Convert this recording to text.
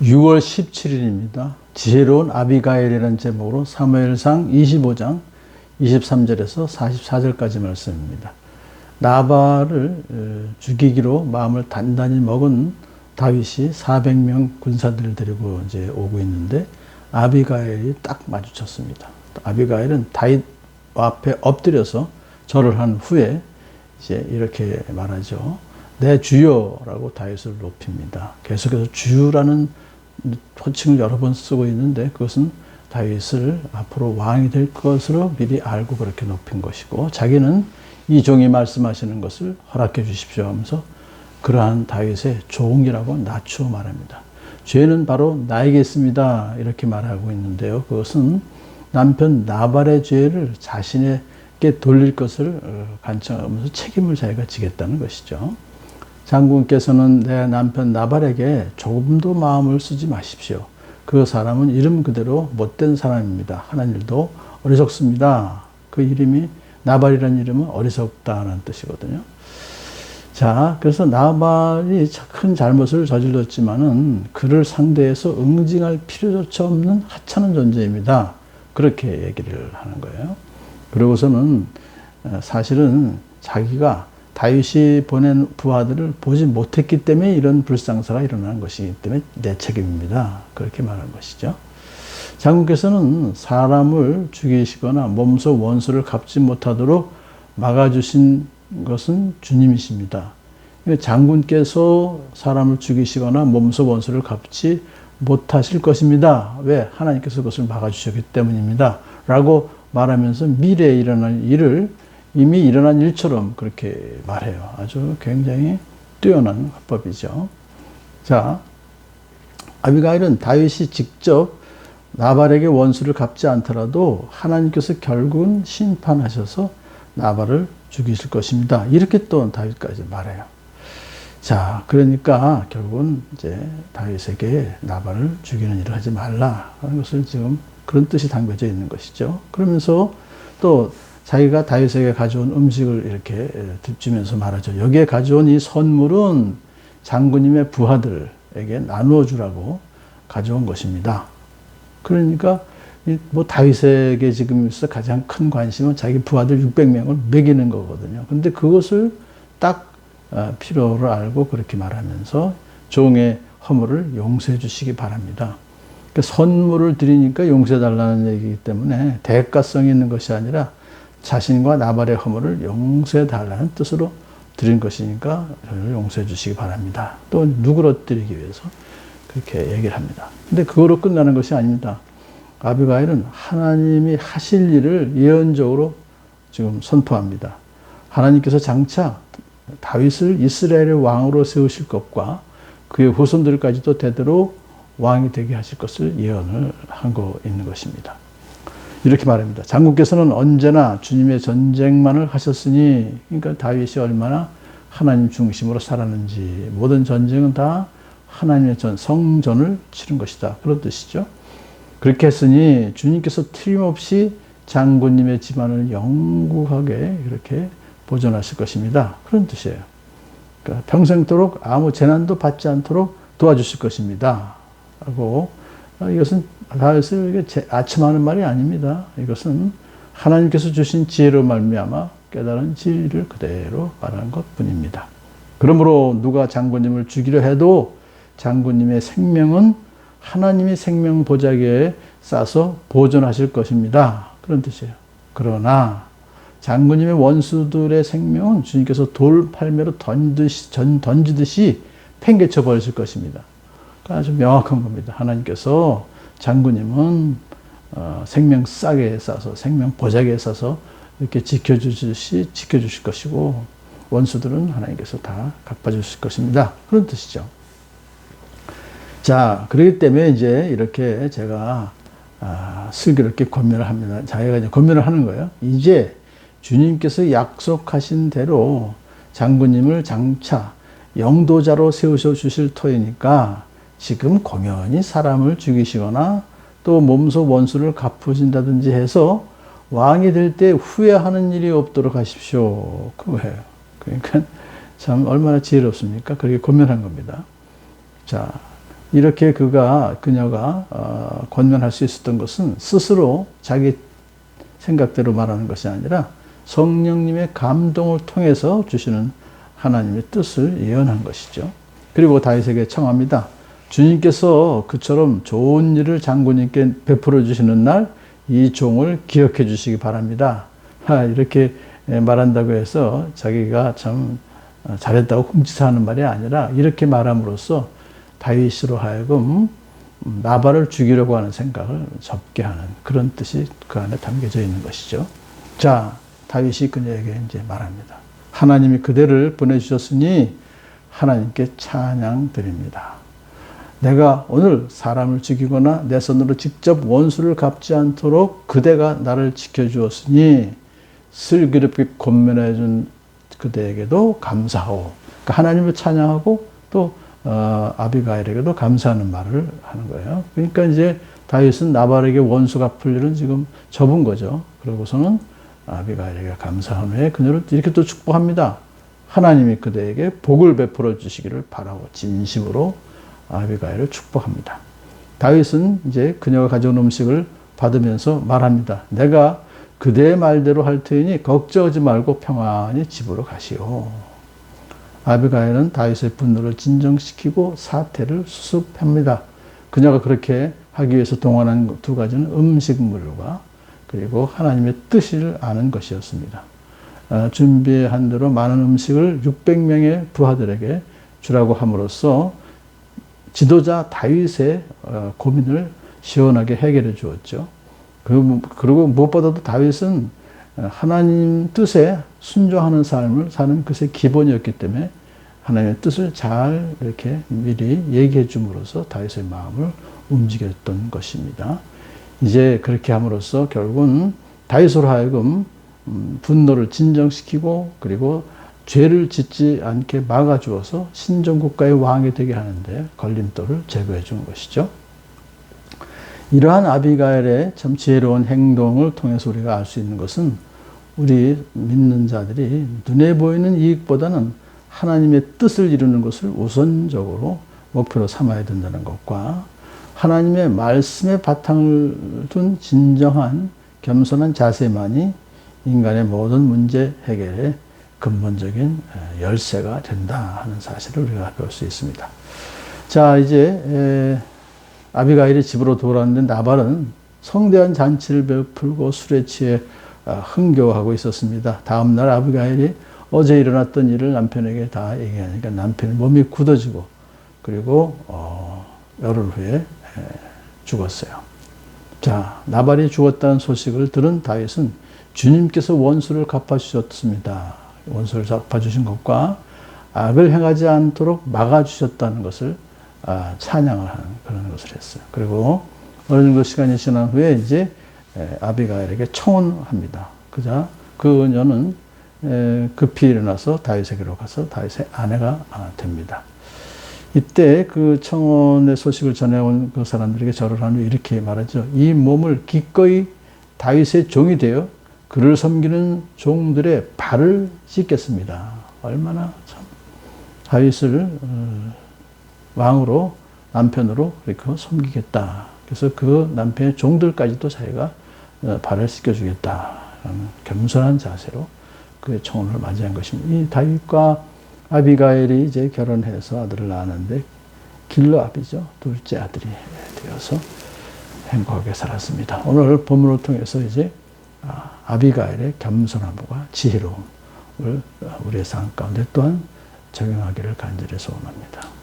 6월 17일입니다. 지혜로운 아비가일이라는 제목으로 사무엘상 25장 23절에서 44절까지 말씀입니다. 나발을 어, 죽이기로 마음을 단단히 먹은 다윗이 400명 군사들을 데리고 이제 오고 있는데 아비가일이 딱 마주쳤습니다. 아비가일은 다윗 앞에 엎드려서 절을 한 후에 이제 이렇게 말하죠. 내 주여라고 다윗을 높입니다. 계속해서 주라는 호칭을 여러 번 쓰고 있는데 그것은 다윗을 앞으로 왕이 될 것으로 미리 알고 그렇게 높인 것이고 자기는 이 종이 말씀하시는 것을 허락해 주십시오 하면서 그러한 다윗의 종이라고 낮추어 말합니다. 죄는 바로 나에게 있습니다. 이렇게 말하고 있는데요. 그것은 남편 나발의 죄를 자신에게 돌릴 것을 간청하면서 책임을 자기가 지겠다는 것이죠. 장군께서는 내 남편 나발에게 조금도 마음을 쓰지 마십시오. 그 사람은 이름 그대로 못된 사람입니다. 하는 일도 어리석습니다. 그 이름이 나발이라는 이름은 어리석다는 뜻이거든요. 자, 그래서 나발이 큰 잘못을 저질렀지만은 그를 상대해서 응징할 필요조차 없는 하찮은 존재입니다. 그렇게 얘기를 하는 거예요. 그러고서는 사실은 자기가 다윗이 보낸 부하들을 보지 못했기 때문에 이런 불상사가 일어난 것이기 때문에 내 책임입니다. 그렇게 말한 것이죠. 장군께서는 사람을 죽이시거나 몸소 원수를 갚지 못하도록 막아주신 것은 주님이십니다. 장군께서 사람을 죽이시거나 몸소 원수를 갚지 못하실 것입니다. 왜? 하나님께서 그것을 막아주셨기 때문입니다. 라고 말하면서 미래에 일어날 일을 이미 일어난 일처럼 그렇게 말해요. 아주 굉장히 뛰어난 화법이죠. 자, 아비가일은 다윗이 직접 나발에게 원수를 갚지 않더라도 하나님께서 결국은 심판하셔서 나발을 죽이실 것입니다. 이렇게 또 다윗까지 말해요. 자, 그러니까 결국은 이제 다윗에게 나발을 죽이는 일을 하지 말라 하는 것을 지금 그런 뜻이 담겨져 있는 것이죠. 그러면서 또 자기가 다윗에게 가져온 음식을 이렇게 듭주면서 말하죠. 여기에 가져온 이 선물은 장군님의 부하들에게 나누어 주라고 가져온 것입니다. 그러니까 뭐 다윗에게 지금 있어 가장 큰 관심은 자기 부하들 600명을 먹이는 거거든요. 근데 그것을 딱 어, 필요를 알고 그렇게 말하면서 종의 허물을 용서해 주시기 바랍니다. 그러니까 선물을 드리니까 용서해 달라는 얘기이기 때문에 대가성 있는 것이 아니라 자신과 나발의 허물을 용서해 달라는 뜻으로 드린 것이니까 저를 용서해 주시기 바랍니다. 또 누그러뜨리기 위해서 그렇게 얘기를 합니다. 근데 그거로 끝나는 것이 아닙니다. 아비가일은 하나님이 하실 일을 예언적으로 지금 선포합니다. 하나님께서 장차 다윗을 이스라엘의 왕으로 세우실 것과 그의 후손들까지도 대대로 왕이 되게 하실 것을 예언을 한 거 있는 것입니다. 이렇게 말합니다. 장군께서는 언제나 주님의 전쟁만을 하셨으니, 그러니까 다윗이 얼마나 하나님 중심으로 살았는지, 모든 전쟁은 다 하나님의 전, 성전을 치른 것이다. 그런 뜻이죠. 그렇게 했으니 주님께서 틀림없이 장군님의 집안을 영구하게 이렇게 보존하실 것입니다. 그런 뜻이에요. 그러니까 평생도록 아무 재난도 받지 않도록 도와주실 것입니다. 하고 이것은 다윗을 아첨하는 말이 아닙니다. 이것은 하나님께서 주신 지혜로 말미암아 깨달은 진리를 그대로 말하는 것뿐입니다. 그러므로 누가 장군님을 죽이려 해도 장군님의 생명은 하나님이 생명 보자기에 싸서 보존하실 것입니다. 그런 뜻이에요. 그러나 장군님의 원수들의 생명은 주님께서 돌 팔매로 던지듯이, 던지듯이 팽개쳐 버리실 것입니다. 아주 명확한 겁니다. 하나님께서 장군님은 어, 생명 싸게 싸서 생명 보자기에 싸서 이렇게 지켜주듯이 지켜주실 것이고 원수들은 하나님께서 다 갚아주실 것입니다. 그런 뜻이죠. 자, 그렇기 때문에 이제 이렇게 제가 아, 슬기롭게 권면을 합니다. 자기가 이제 권면을 하는 거예요. 이제 주님께서 약속하신 대로 장군님을 장차 영도자로 세우셔 주실 터이니까 지금 공연히 사람을 죽이시거나 또 몸소 원수를 갚으신다든지 해서 왕이 될 때 후회하는 일이 없도록 하십시오. 그거예요. 그러니까 참 얼마나 지혜롭습니까? 그렇게 고면한 겁니다. 자, 이렇게 그가 그녀가 어, 권면할 수 있었던 것은 스스로 자기 생각대로 말하는 것이 아니라 성령님의 감동을 통해서 주시는 하나님의 뜻을 예언한 것이죠. 그리고 다윗에게 청합니다. 주님께서 그처럼 좋은 일을 장군님께 베풀어 주시는 날 이 종을 기억해 주시기 바랍니다. 하, 이렇게 말한다고 해서 자기가 참 잘했다고 흠칫하는 말이 아니라 이렇게 말함으로써 다윗으로 하여금 나발을 죽이려고 하는 생각을 접게 하는 그런 뜻이 그 안에 담겨져 있는 것이죠. 자, 다윗이 그녀에게 이제 말합니다. 하나님이 그대를 보내주셨으니 하나님께 찬양 드립니다. 내가 오늘 사람을 죽이거나 내 손으로 직접 원수를 갚지 않도록 그대가 나를 지켜주었으니 슬기롭게 권면해 준 그대에게도 감사하오. 그러니까 하나님을 찬양하고 또 어, 아비가일에게도 감사하는 말을 하는 거예요. 그러니까 이제 다윗은 나발에게 원수 갚을 일은 지금 접은 거죠. 그러고서는 아비가일에게 감사한 후에 그녀를 이렇게 또 축복합니다. 하나님이 그대에게 복을 베풀어 주시기를 바라고 진심으로 아비가일을 축복합니다. 다윗은 이제 그녀가 가져온 음식을 받으면서 말합니다. 내가 그대의 말대로 할 테니 걱정하지 말고 평안히 집으로 가시오. 아비가일은 다윗의 분노를 진정시키고 사태를 수습합니다. 그녀가 그렇게 하기 위해서 동원한 두 가지는 음식물과 그리고 하나님의 뜻을 아는 것이었습니다. 어, 준비한 대로 많은 음식을 600명의 부하들에게 주라고 함으로써 지도자 다윗의 어, 고민을 시원하게 해결해 주었죠. 그리고 무엇보다도 다윗은 하나님 뜻에 순종하는 삶을 사는 것의 기본이었기 때문에 하나님의 뜻을 잘 이렇게 미리 얘기해 줌으로써 다윗의 마음을 움직였던 것입니다. 이제 그렇게 함으로써 결국은 다윗으로 하여금 음, 분노를 진정시키고 그리고 죄를 짓지 않게 막아주어서 신정국가의 왕이 되게 하는데 걸림돌을 제거해 준 것이죠. 이러한 아비가엘의 참 지혜로운 행동을 통해서 우리가 알 수 있는 것은 우리 믿는 자들이 눈에 보이는 이익보다는 하나님의 뜻을 이루는 것을 우선적으로 목표로 삼아야 된다는 것과 하나님의 말씀의 바탕을 둔 진정한 겸손한 자세만이 인간의 모든 문제 해결의 근본적인 열쇠가 된다 하는 사실을 우리가 배울 수 있습니다. 자, 이제 아비가일이 집으로 돌아왔는데 나발은 성대한 잔치를 베풀고 술에 취해 아, 흥겨워하고 있었습니다. 다음 날 아비가일이 어제 일어났던 일을 남편에게 다 얘기하니까 남편의 몸이 굳어지고 그리고 어, 열흘 후에 죽었어요. 자, 나발이 죽었다는 소식을 들은 다윗은 주님께서 원수를 갚아주셨습니다. 원수를 갚아주신 것과 악을 행하지 않도록 막아주셨다는 것을 아, 찬양을 하는 그런 것을 했어요. 그리고 어느 정도 시간이 지난 후에 이제 아비가엘에게 청혼합니다. 그자 그녀는 급히 일어나서 다윗에게로 가서 다윗의 아내가 아, 됩니다. 이때 그 청혼의 소식을 전해온 그 사람들에게 절을 한 후 이렇게 말하죠. 이 몸을 기꺼이 다윗의 종이 되어 그를 섬기는 종들의 발을 씻겠습니다. 얼마나 참 다윗을 어, 왕으로 남편으로 이렇게 섬기겠다. 그래서 그 남편의 종들까지도 자기가 어, 발을 씻겨주겠다. 겸손한 자세로 그의 청혼을 맞이한 것입니다. 이 다윗과 아비가엘이 이제 결혼해서 아들을 낳았는데 길러압이죠. 둘째 아들이 되어서 행복하게 살았습니다. 오늘 본문을 통해서 이제 아, 아비가엘의 겸손함과 지혜로움을 우리의 삶 가운데 또한 적용하기를 간절히 소원합니다.